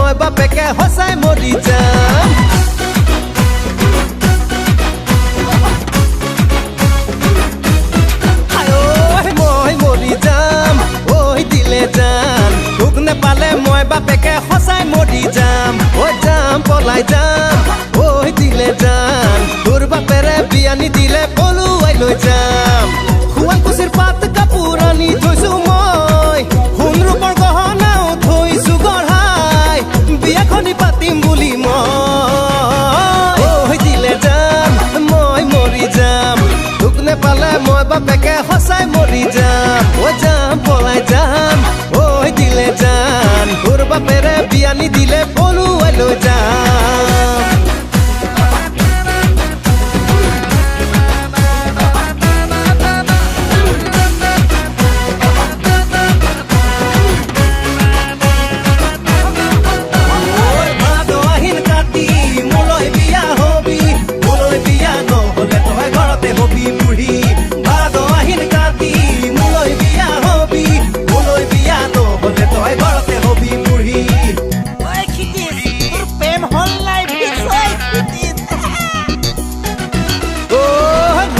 মই বাপেকে সঁচাই মৰি যাম। মই মৰি যাম। ঐ দিলে জান। দুখ নেপালে মই বাপেকে সঁচাই মৰি যাম। ঐ যাম, পলাই যাম। ঐ দিলে জান। তোৰ বাপেৰে বিয়া নিদিলে পলুৱাই লৈ যাম। বাপেকে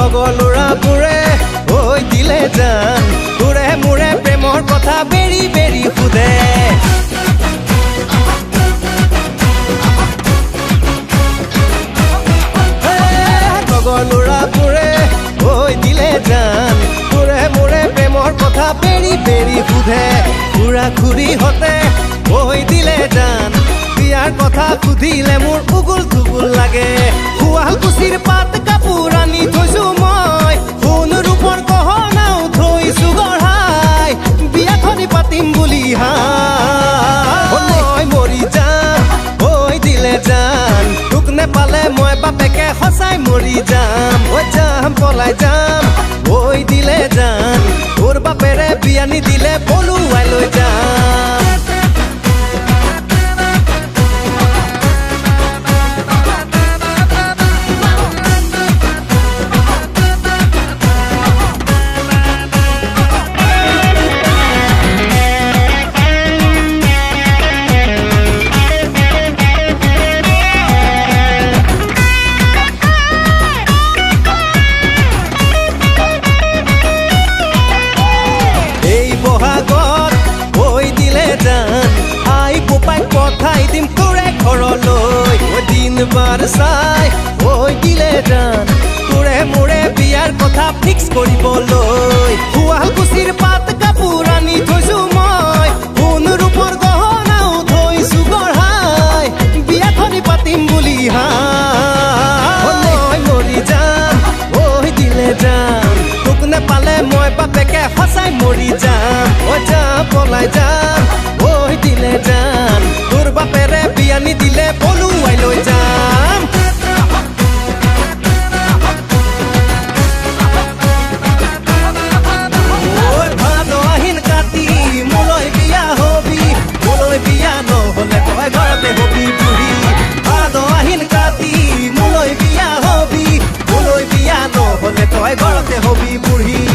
লগৰ ল'ৰাবোৰে ঐ দিলে জান। তোৰে মোৰে প্ৰেমৰ কথা বেৰি বেৰি সোধে। লগৰ ল'ৰাবোৰে ঐ দিলে জান। তোৰে মোৰে প্ৰেমৰ কথা বেৰি বেৰি সোধে। খুৰা খুৰীহঁতে ঐ দিলে জান। বিয়াৰ কথা সুধিলে মোৰ উগুল থুগুল লাগে। বাপেকে মরি যাম ও যাম পলাই যাম ওই দিলে যান। ওর বাপেরে বিয়ানি নিদিলে বাৰ চাই কৈ দিলে জান তোৰে মোৰে বিয়াৰ কথা ফিক্স কৰিবলৈ শুৱালকুছিৰ পাত কাপোৰ আনি থৈছো মই সোণ ৰূপৰ গহনাও থৈছো গঢ়াই বিয়াখনি পাতিম বুলি হা মই মৰি যাম ঐ দিলে যাম তোক নেপালে মই বাপেকে সঁচাই মৰি যাম। ঐ যাম পলাই যাম ঐ দিলে যাম তই ঘৰতে হবি বুঢ়ী